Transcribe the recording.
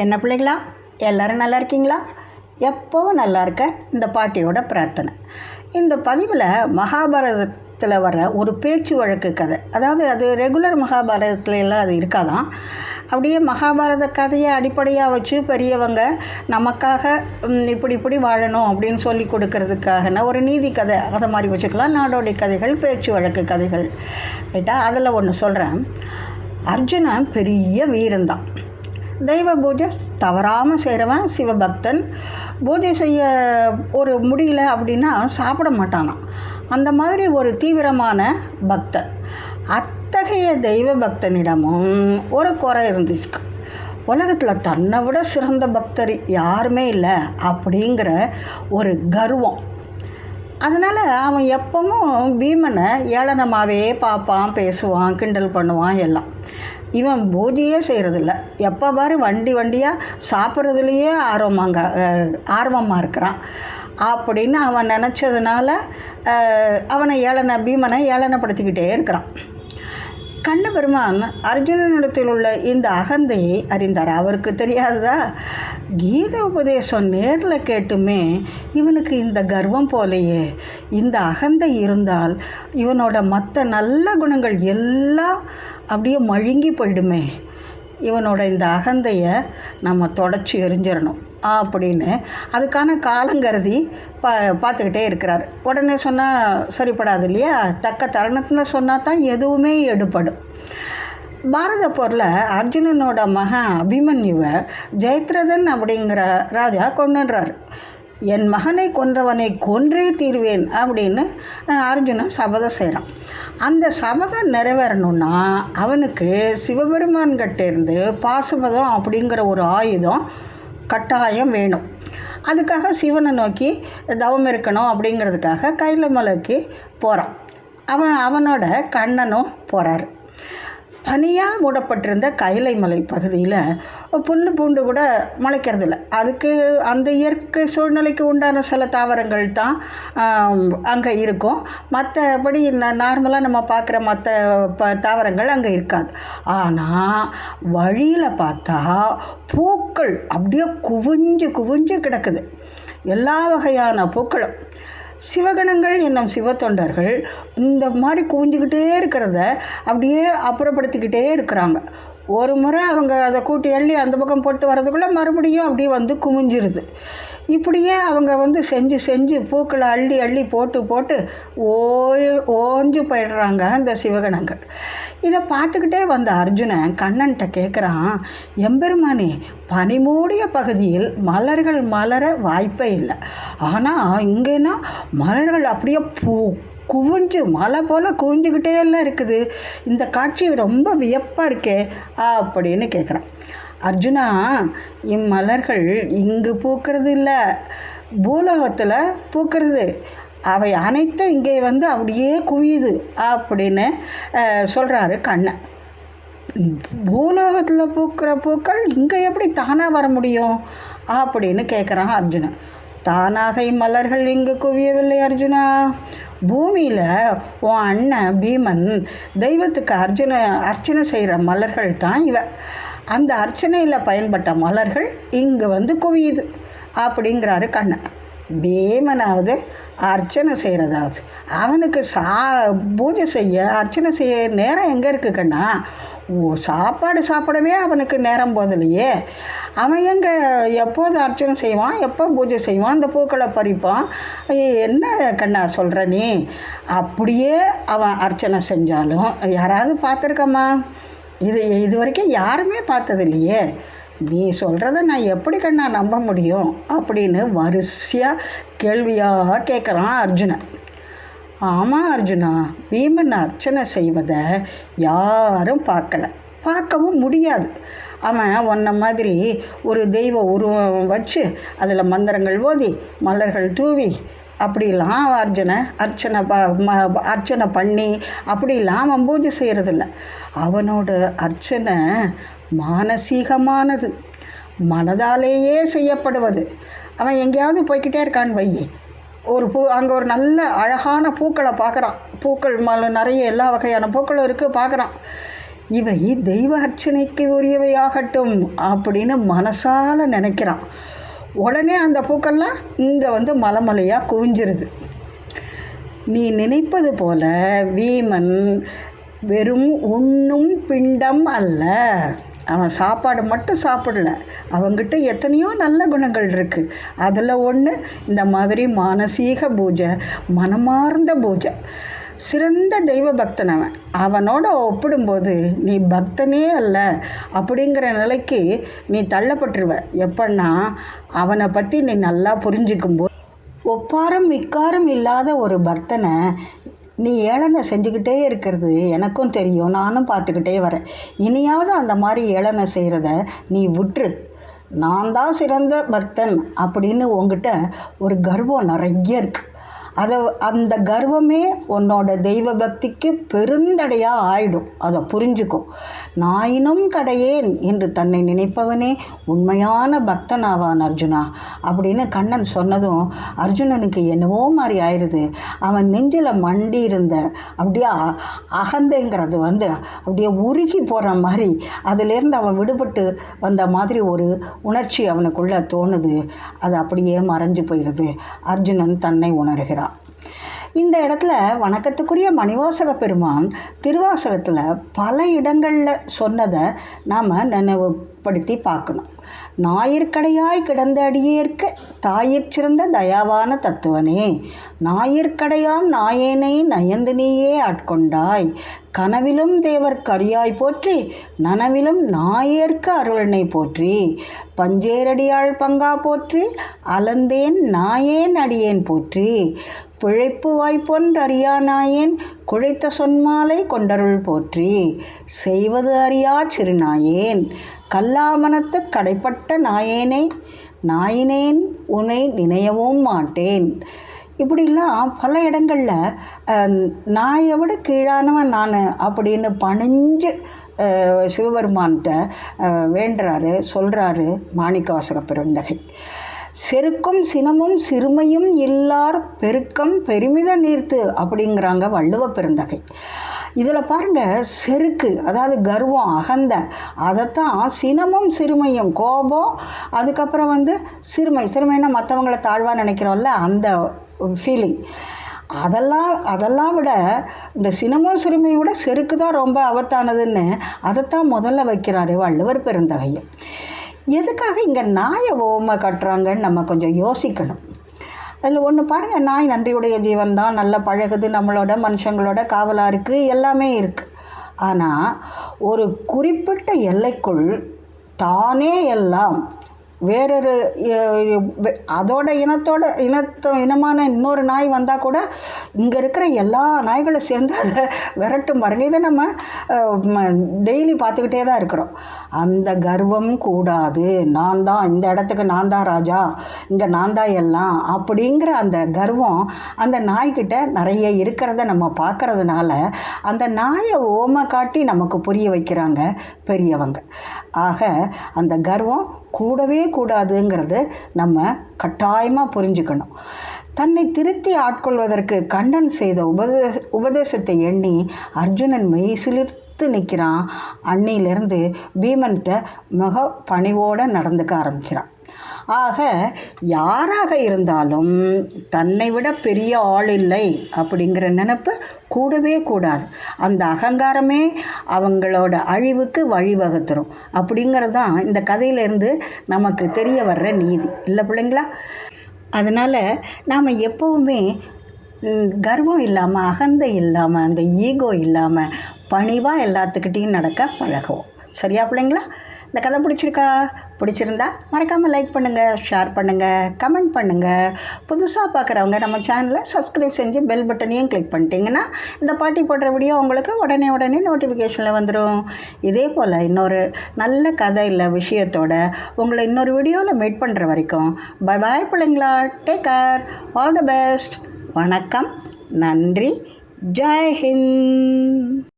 என்ன பிள்ளைங்களா எல்லோரும் நல்லா இருக்கீங்களா? எப்போவும் நல்லா இருக்க. இந்த பாட்டியோட பிரார்த்தனை. இந்த பதிவில் மகாபாரதத்தில் வர ஒரு பேச்சு வழக்கு கதை. அதாவது அது ரெகுலர் மகாபாரதத்துல எல்லாம் அது இருக்காதான். அப்படியே மகாபாரத கதையை அடிப்படையாக வச்சு பெரியவங்க நமக்காக இப்படி இப்படி வாழணும் அப்படின்னு சொல்லி கொடுக்கறதுக்காகனா ஒரு நீதி கதை அதை மாதிரி வச்சுக்கலாம். நாடோடி கதைகள் பேச்சு வழக்கு கதைகள். ரைட்டா அதில் ஒன்று சொல்கிறேன் அர்ஜுனன் பெரிய வீரன்தான். தெய்வ பூஜை தவறாமல் செய்கிறவன் சிவபக்தன். பூஜை செய்ய ஒரு முடியல அப்படின்னா சாப்பிட மாட்டானாம். அந்த மாதிரி ஒரு தீவிரமான பக்தன். அத்தகைய தெய்வ பக்தனிடமும் ஒரு குறை இருந்துச்சு உலகத்தில் தன்னை விட சிறந்த பக்தர் யாருமே இல்லை அப்படிங்கிற ஒரு கர்வம். அதனால் அவன் எப்பவும் பீமனை ஏளனமாகவே பார்ப்பான் பேசுவான் கிண்டல் பண்ணுவான் எல்லாம். இவன் பூஜையே செய்கிறதில்ல எப்போ பாரு வண்டி வண்டியாக சாப்பிட்றதுலையே ஆர்வமாங்க ஆர்வமாக இருக்கிறான். அப்படின்னு அவன் நினச்சதுனால அவனை ஏளன பீமனை ஏளனப்படுத்திக்கிட்டே இருக்கிறான். கண்ண பெருமான் அர்ஜுனனிடத்தில் உள்ள இந்த அகந்தையை அறிந்தார்? அவருக்கு தெரியாததா? கீத உபதேசம் நேரில் கேட்டுமே இவனுக்கு இந்த கர்வம் போலையே இந்த அகந்தை இருந்தால் இவனோட மற்ற நல்ல குணங்கள் எல்லாம் அப்படியே மழுங்கி போயிடுமே. இவனோட இந்த அகந்தையை நம்ம தொடச்சி எரிஞ்சிடணும். அப்படின்னு. அதுக்கான காலங்கருதி பா பார்த்துக்கிட்டே இருக்கிறார். உடனே சொன்னால் சரிப்படாது இல்லையா? தக்க தருணத்தில் சொன்னால் தான் எதுவுமே எடுபடும். பாரத போரில் அர்ஜுனனோட மகன் அபிமன்யுவை ஜெயத்ரதன் அப்படிங்கிற ராஜா கொண்டுன்றார் என் மகனை கொன்றவனை கொன்றே தீர்வேன் அப்படின்னு அர்ஜுனன் சபதம் செய்கிறான் அந்த சபதம் நிறைவேறணும்னா அவனுக்கு சிவபெருமான்கிட்டேருந்து பாசுபதம் அப்படிங்கிற ஒரு ஆயுதம் கட்டாயம் வேணும். அதுக்காக சிவனை நோக்கி தவம் இருக்கணும் அப்படிங்கிறதுக்காக கைலமலைக்கு போகிறான் அவன் அவனோட கண்ணனும் போகிறாரு பனியாக மூடப்பட்டிருந்த கைலை மலை பகுதியில் புல் பூண்டு கூட முளைக்கிறதில்ல. அதுக்கு அந்த இயற்கை சூழ்நிலைக்கு உண்டான சில தாவரங்கள் தான் அங்கே இருக்கும். மற்றபடி நார்மலாக நம்ம பார்க்குற மற்ற ப தாவரங்கள் அங்கே இருக்காது. ஆனால் வழியில் பார்த்தா பூக்கள் அப்படியே குவிஞ்சு குவிஞ்சு கிடக்குது. எல்லா வகையான பூக்களும். சிவகணங்கள் என்னும் சிவத்தொண்டர்கள் இந்த மாதிரி குவிஞ்சுக்கிட்டே இருக்கிறத அப்படியே அப்புறப்படுத்திக்கிட்டே இருக்கிறாங்க. ஒரு முறை அவங்க அதை கூட்டி அள்ளி அந்த பக்கம் போட்டு வரதுக்குள்ளே மறுபடியும் அப்படியே வந்து குமிஞ்சிருது. இப்படியே அவங்க வந்து செஞ்சு செஞ்சு பூக்களை அள்ளி அள்ளி போட்டு போட்டு ஓய் ஓஞ்சு போயிடுறாங்க அந்த சிவகணங்கள். இதை பார்த்துக்கிட்டே வந்த அர்ஜுனன் கண்ணன்ட்ட கேட்குறான் எம்பெருமானே பனிமூடிய பகுதியில் மலர்கள் மலர வாய்ப்பே இல்லை. ஆனால் இங்கேனா மலர்கள் அப்படியே பூ குவிஞ்சு மலை போல் குவிஞ்சுக்கிட்டே எல்லாம் இருக்குது. இந்த காட்சி ரொம்ப வியப்பாக இருக்கே அப்படின்னு கேட்குறான் அர்ஜுனா இம்மலர்கள் இங்கு பூக்கிறது இல்லை. பூலோகத்தில் பூக்கிறது. அவை அனைத்தும் இங்கே வந்து அப்படியே குவியுது அப்படின்னு சொல்கிறாரு கண்ணன். பூலோகத்தில் பூக்கிற பூக்கள் இங்கே எப்படி தானாக வர முடியும் அப்படின்னு கேட்குறான் அர்ஜுனன். தானாக மலர்கள் இங்கு குவியவில்லை அர்ஜுனா. பூமியில் உன் அண்ணன் பீமன் தெய்வத்துக்கு அர்ஜுன அர்ச்சனை செய்கிற மலர்கள் தான் இவ. அந்த அர்ச்சனையில் பயன்பட்ட மலர்கள் இங்கே வந்து குவியுது அப்படிங்கிறாரு கண்ணன். பீமனாவது அர்ச்சனை செய்கிறதாவது அவனுக்கு சா பூஜை செய்ய அர்ச்சனை செய்ய நேரம் எங்கே இருக்குது கண்ணா ஓ சாப்பாடு சாப்பிடவே அவனுக்கு நேரம் போதில்லையே அவன் எங்கே எப்போது அர்ச்சனை செய்வான் எப்போ பூஜை செய்வான் அந்த பூக்களை பறிப்பான். என்ன கண்ணா சொல்கிற நீ? அப்படியே அவன் அர்ச்சனை செஞ்சாலும் யாராவது பார்த்துருக்கம்மா இது இது வரைக்கும் யாருமே பார்த்தது இல்லையே நீ சொல்கிறத நான் எப்படி கண்ணா நம்ப முடியும் அப்படின்னு வரிசையாக கேள்வியாக கேட்குறான் அர்ஜுனன். ஆமாம் அர்ஜுனா பீமன் அர்ச்சனை செய்வதை யாரும் பார்க்கல. பார்க்கவும் முடியாது. அவன் உன்ன மாதிரி ஒரு தெய்வ உருவம் வச்சு அதில் மந்திரங்கள் ஓதி மலர்கள் தூவி அப்படிலாம் அவன் அர்ச்சனை அர்ச்சனை ப ம- அர்ச்சனை பண்ணி அப்படிலாம் அவன் பூஜை செய்கிறதில்ல அவனோட அர்ச்சனை மானசீகமானது. மனதாலேயே செய்யப்படுவது. அவன் எங்கேயாவது போய்க்கிட்டே இருக்கான் வையே. ஒரு பூ அங்கே ஒரு நல்ல அழகான பூக்களை பார்க்குறான். பூக்கள் மல நிறைய எல்லா வகையான பூக்களும் இருக்குது பார்க்குறான். இவை தெய்வ அர்ச்சனைக்கு உரியவையாகட்டும் அப்படின்னு மனசால் நினைக்கிறான். உடனே அந்த பூக்கள்லாம் இங்கே வந்து மலைமலையாக குவிஞ்சிருது. நீ நினைப்பது போல வீமன் வெறும் உண்ணும் பிண்டம் அல்ல. அவன் சாப்பாடு மட்டும் சாப்பிடல. அவங்கிட்ட எத்தனையோ நல்ல குணங்கள் இருக்குது அதில் ஒன்று இந்த மாதிரி மானசீக பூஜை மனமார்ந்த பூஜை. சிறந்த தெய்வ பக்தன் அவன். அவனோட ஒப்பிடும்போது நீ பக்தனே அல்ல அப்படிங்கிற நிலைக்கு நீ தள்ளப்பட்டுருவ. எப்படின்னா அவனை பற்றி நீ நல்லா புரிஞ்சுக்கும்போது ஒப்பாரம் மிக்காரம் இல்லாத ஒரு பக்தனை நீ ஏளனை செஞ்சுக்கிட்டே இருக்கிறது எனக்கும் தெரியும் நானும் பார்த்துக்கிட்டே வரேன். இனியாவது அந்த மாதிரி ஏளனை செய்கிறத நீ விட்டுரு. நான் தான் சிறந்த பக்தன் அப்படின்னு உங்ககிட்ட ஒரு கர்வம் நிறைய இருக்குது அதை அந்த கர்வமே உன்னோட தெய்வ பக்திக்கு பெருந்தடையாக ஆயிடும். அதை புரிஞ்சுக்கும் நாயினும் கடையேன் என்று தன்னை நினைப்பவனே உண்மையான பக்தன் ஆவான் அர்ஜுனா. அப்படின்னு கண்ணன் சொன்னதும் அர்ஜுனனுக்கு என்னவோ மாதிரி ஆயிடுது. அவன் நெஞ்சில் மண்டி இருந்த அப்படியே அ- அகந்தைங்கிறது வந்து அப்படியே உருகி போகிற மாதிரி அதிலேருந்து அவன் விடுபட்டு வந்த மாதிரி ஒரு உணர்ச்சி அவனுக்குள்ளே தோணுது. அது அப்படியே மறைஞ்சு போயிடுது. அர்ஜுனன் தன்னை உணர்கிறான். இந்த இடத்துல வணக்கத்துக்குரிய மணிவாசக பெருமான் திருவாசகத்தில் பல இடங்களில் சொன்னதை நாம் நினைவுபடுத்தி பார்க்கணும். ஞாயிற்கடையாய் கிடந்த அடியேற்க தாயிற் சிறந்த தயாவான தத்துவனே. ஞாயிற்கடையாம் நாயேனை நயந்து நீயே ஆட்கொண்டாய். கனவிலும் தேவர் கரியாய் போற்றி நனவிலும் நாயேற்க அருளனை போற்றி. பஞ்சேரடியாள் பங்கா போற்றி அலந்தேன் நாயேன் அடியேன் போற்றி. பிழைப்பு வாய்ப்பொன்றறியா நாயேன் குழைத்த சொன்மாலை கொண்டருள் போற்றி. செய்வது அறியா சிறுநாயேன் கல்லாமனத்து கடைப்பட்ட நாயேனை நாயினேன் உன்னை நினையவும் மாட்டேன். இப்படிலாம் பல இடங்களில் நாயை விட கீழானவன் நான் அப்படின்னு பணிஞ்சு சிவபெருமான்கிட்ட வேண்டுறாரு சொல்கிறாரு மாணிக்கவாசக பெருந்தகை. செருக்கும் சினமும் சிறுமையும் இல்லார் பெருக்கம் பெருமித நீர்த்து அப்படிங்கிறாங்க வள்ளுவ பெருந்தகை. இதில் பாருங்க செருக்கு அதாவது கர்வம் அகந்த அதைத்தான் சினமும் சிறுமையும் கோபம் அதுக்கப்புறம் வந்து சிறுமை. சிறுமைன்னா மற்றவங்களை தாழ்வாக நினைக்கிறோம்ல? அந்த ஃபீலிங் அதெல்லாம் அதெல்லாம் விட இந்த சினமும் சிறுமையை விட செருக்கு தான் ரொம்ப ஆபத்தானதுன்னு அதைத்தான் முதல்ல வைக்கிறாரு வள்ளுவர் பெருந்தகையை எதுக்காக இங்கே நாயை ஓமை கட்டுறாங்கன்னு நம்ம கொஞ்சம் யோசிக்கணும். அதில் ஒன்று பாருங்கள் நாய் நன்றியுடைய ஜீவன் தான் நல்லா பழகுது நம்மளோட மனுஷங்களோட காவலாக இருக்குது எல்லாமே இருக்குது ஆனால் ஒரு குறிப்பிட்ட எல்லைக்குள் தானே எல்லாம் வேறொரு அதோட இனத்தோட இனத்தோ இனமான இன்னொரு நாய் வந்தால் கூட இங்கே இருக்கிற எல்லா நாய்களும் சேர்ந்து அதை விரட்டும் பாருங்க. இதை நம்ம டெய்லி பார்த்துக்கிட்டே தான் இருக்கிறோம். அந்த கர்வம் கூடாது. நான் தான் இந்த இடத்துக்கு நான் தான் ராஜா. இங்கே நான் தான் எல்லாம் அப்படிங்கிற அந்த கர்வம் அந்த நாய்கிட்ட நிறைய இருக்கிறத நம்ம பார்க்கறதுனால அந்த நாயை ஓமை காட்டி நமக்கு புரிய வைக்கிறாங்க பெரியவங்க. ஆக அந்த கர்வம் கூடவே கூடாதுங்கிறது நம்ம கட்டாயமாக புரிஞ்சுக்கணும். தன்னை திருத்தி ஆட்கொள்வதற்கு கண்டன் செய்த உபதேச உபதேசத்தை எண்ணி அர்ஜுனன் மெய் சிலிர்த்து நிற்கிறான். அன்னையிலேருந்து பீமன்கிட்ட மிக பணிவோடு நடந்துக்க ஆரம்பிக்கிறான். ஆக யாராக இருந்தாலும் தன்னை விட பெரிய ஆள் இல்லை அப்படிங்கிற நினப்பு கூடவே கூடாது. அந்த அகங்காரமே அவங்களோட அழிவுக்கு வழிவகுத்துரும். அப்படிங்கிறது தான் இந்த கதையிலேருந்து நமக்கு தெரிய வர்ற நீதி. இல்லை பிள்ளைங்களா? அதனால் நாம் எப்போவுமே கர்வம் இல்லாமல் அகந்தை இல்லாமல் அந்த ஈகோ இல்லாமல் பணிவாக எல்லாத்துக்கிட்டேயும் நடக்க பழகுவோம். சரியா பிள்ளைங்களா? இந்த கதை பிடிச்சிருக்கா? பிடிச்சிருந்தா மறக்காமல் லைக் பண்ணுங்கள் ஷேர் பண்ணுங்கள் கமெண்ட் பண்ணுங்கள் புதுசாக பார்க்குறவங்க நம்ம சேனலை சப்ஸ்கிரைப் செஞ்சு பெல் பட்டனையும் கிளிக் பண்ணிட்டீங்கன்னா இந்த பாட்டி போடுற வீடியோ உங்களுக்கு உடனே உடனே நோட்டிஃபிகேஷனில் வந்துடும் இதே போல் இன்னொரு நல்ல கதை இல்லை விஷயத்தோட உங்களை இன்னொரு வீடியோவில் மீட் பண்ணுற வரைக்கும் பை பாய் பிள்ளைங்களா. Take care all the best வணக்கம். நன்றி. ஜெய் ஹிந்த்.